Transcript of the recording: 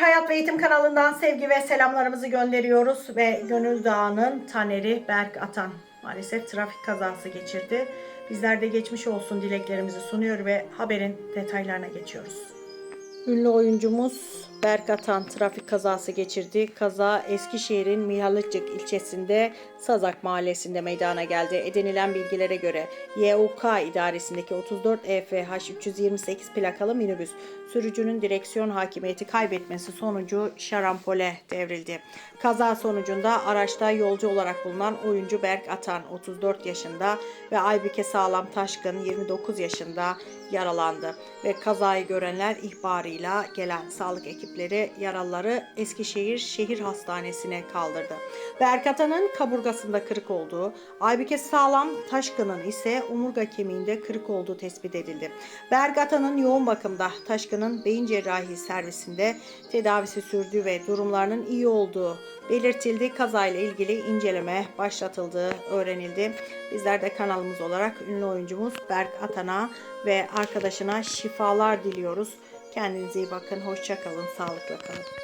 Hayat ve Eğitim kanalından sevgi ve selamlarımızı gönderiyoruz ve Gönül Dağı'nın Taneri Berk Atan maalesef trafik kazası geçirdi. Bizler de geçmiş olsun dileklerimizi sunuyor ve haberin detaylarına geçiyoruz. Ünlü oyuncumuz Berk Atan trafik kazası geçirdi. Kaza Eskişehir'in Mihalıcık ilçesinde Sazak mahallesinde meydana geldi. Edinilen bilgilere göre YUK idaresindeki 34 EFH 328 plakalı minibüs sürücünün direksiyon hakimiyeti kaybetmesi sonucu şarampole devrildi. Kaza sonucunda araçta yolcu olarak bulunan oyuncu Berk Atan 34 yaşında ve Aybüke Sağlam Taşkın 29 yaşında yaralandı ve kazayı görenler ihbarıyla gelen sağlık ekipleri yaralıları Eskişehir Şehir Hastanesi'ne kaldırdı. Berk Atan'ın kaburgasında kırık olduğu, Aybüke Sağlam Taşkın'ın ise omurga kemiğinde kırık olduğu tespit edildi. Berk Atan'ın yoğun bakımda Taşkın'ın beyin cerrahi servisinde tedavisi sürdüğü ve durumlarının iyi olduğu belirtildi. Kazayla ilgili inceleme başlatıldığı öğrenildi. Bizler de kanalımız olarak ünlü oyuncumuz Berk Atan'a ve arkadaşına şifalar diliyoruz. Kendinize iyi bakın. Hoşça kalın. Sağlıkla kalın.